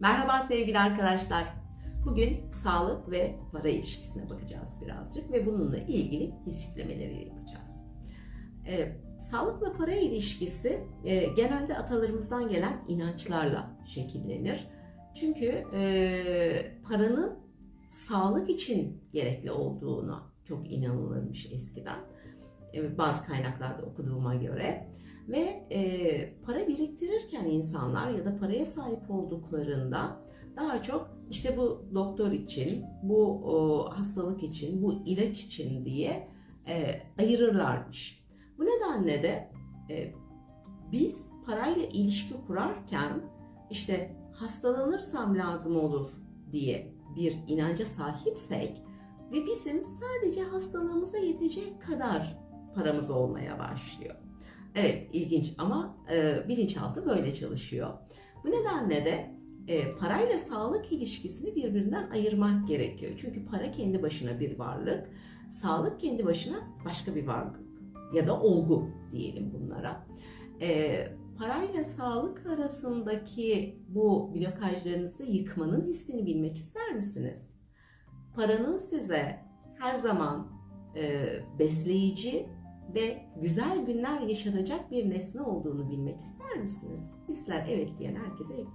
Merhaba sevgili arkadaşlar. Bugün sağlık ve para ilişkisine bakacağız birazcık ve bununla ilgili hissetlemeleri yapacağız. Ee, sağlıkla para ilişkisi e, genelde atalarımızdan gelen inançlarla şekillenir. Çünkü e, paranın sağlık için gerekli olduğuna çok inanılırmış eskiden. E, bazı kaynaklarda okuduğuma göre. Ve e, para biriktirirken insanlar ya da paraya sahip olduklarında daha çok işte bu doktor için, bu o, hastalık için, bu ilaç için diye e, ayırırlarmış. Bu nedenle de e, biz parayla ilişki kurarken işte hastalanırsam lazım olur diye bir inanca sahipsek ve bizim sadece hastalığımıza yetecek kadar paramız olmaya başlıyor. Evet ilginç ama e, bilinçaltı böyle çalışıyor. Bu nedenle de e, parayla sağlık ilişkisini birbirinden ayırmak gerekiyor. Çünkü para kendi başına bir varlık, sağlık kendi başına başka bir varlık ya da olgu diyelim bunlara. E, parayla sağlık arasındaki bu blokajlarınızı yıkmanın hissini bilmek ister misiniz? Paranın size her zaman e, besleyici ve güzel günler yaşanacak bir nesne olduğunu bilmek ister misiniz? Hisler evet diyen herkese ekleyelim.